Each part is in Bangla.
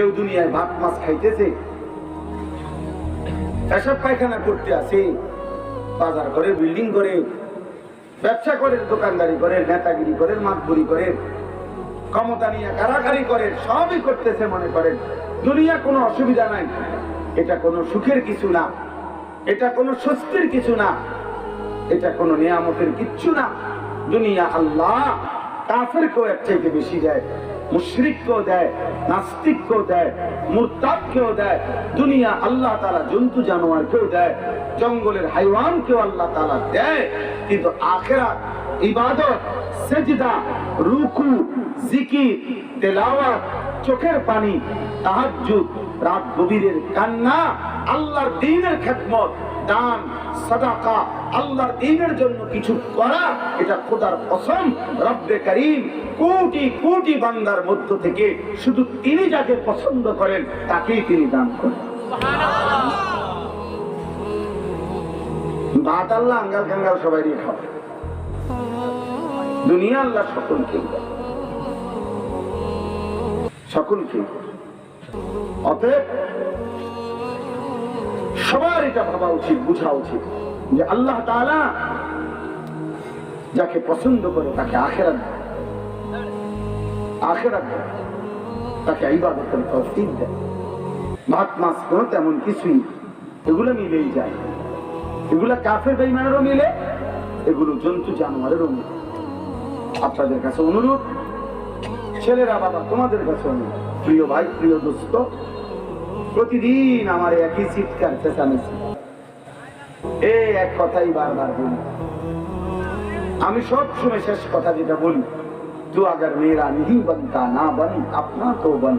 কেউ দুনিয়ায় ভাত মাছ খাইতেছে। এসব পায়খানা করতে আসে। বাজার করে বিল্ডিং করে ব্যবসা করে, দোকানদারি করে, নেতাগিরি করে, মাতবুরি করে, ক্ষমতা নিয়ে কারাকারি করে, সবই করতেছে মনে করেন। দুনিয়া কোনো অসুবিধা নাই। এটা কোনো সুখের কিছু না। এটা কোনো স্বস্তির কিছু না। এটা কোনো নিয়ামতের কিচ্ছু না। দুনিয়া আল্লাহ কাফেরকেও এর চাইতে বেশি দেয়। মুশরিককেও দেয়, নাস্তিককেও দেয় দেয়, দুনিয়া আল্লাহ তালা জন্তু জানোয়ারকেও দেয়, জঙ্গলের হাইওয়ানকেও আল্লাহ তালা দেয়, কিন্তু আখেরা ইবাদত, সেজদা, রুকু, জিকির, তেলাওয়াত, চোখের পানি, তাহাজ্জুদ, রাত গভীরের কান্না, আল্লাহর দিনের খেদমত দান, সাদাকা, আল্লাহর দ্বীনের জন্য কিছু করা, এটা খোদার কসম, রব্বে করিম, কোটি কোটি বান্দার মধ্য থেকে শুধু তিনি যাকে পছন্দ করেন, তাকেই তিনি দান করেন। ভাত আল্লাহ আঙ্গাল কাঙ্গাল সবাই খাওয়া দুনিয়া আল্লাহ সকলকে। সকলকে অতএব সবার এটা ভাবা উচিত, বোঝা উচিত যে আল্লাহ তাআলা যাকে পছন্দ করে তাকে আখেরাত দেয়। আখেরাত দেয়। তাকে ইবাদতের তৌফিক দেয়। ভাত, মাছ, কোনো তেমন কিছুই এগুলো মিলেই যায়। এগুলো কাফের বেইমানেরও মিলে, এগুলো জন্তু জানোয়ারেরও মিলে। আপনাদের কাছে অনুরোধ, ছেলেরা বাবা তোমাদের কাছে অনুরোধ। প্রিয় ভাই, প্রিয় দোস্ত প্রতিদিন আমার একই চিৎকার চেঁচামেচি এই এক কথাই বারবার বলি। আমি সব সময় শেষ কথা যেটা বলি তু আগার মেয়েরা নিহি বনতা না বন, আপনা তো বন।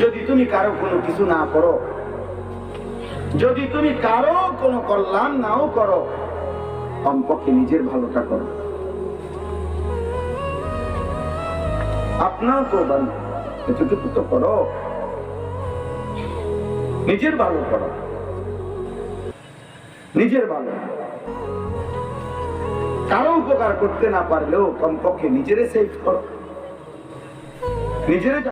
যদি তুমি কারও কোনো কিছু না করো, যদি তুমি কারও কোনো কল্যাণ নাও করো কমপক্ষে নিজের ভালোটা করো। আপনার তো বন, এতটুকু তো করো। নিজের ভালো করো নিজের ভালো কারও উপকার করতে না পারলেও কমপক্ষে নিজেরে সেভ করো। নিজেরে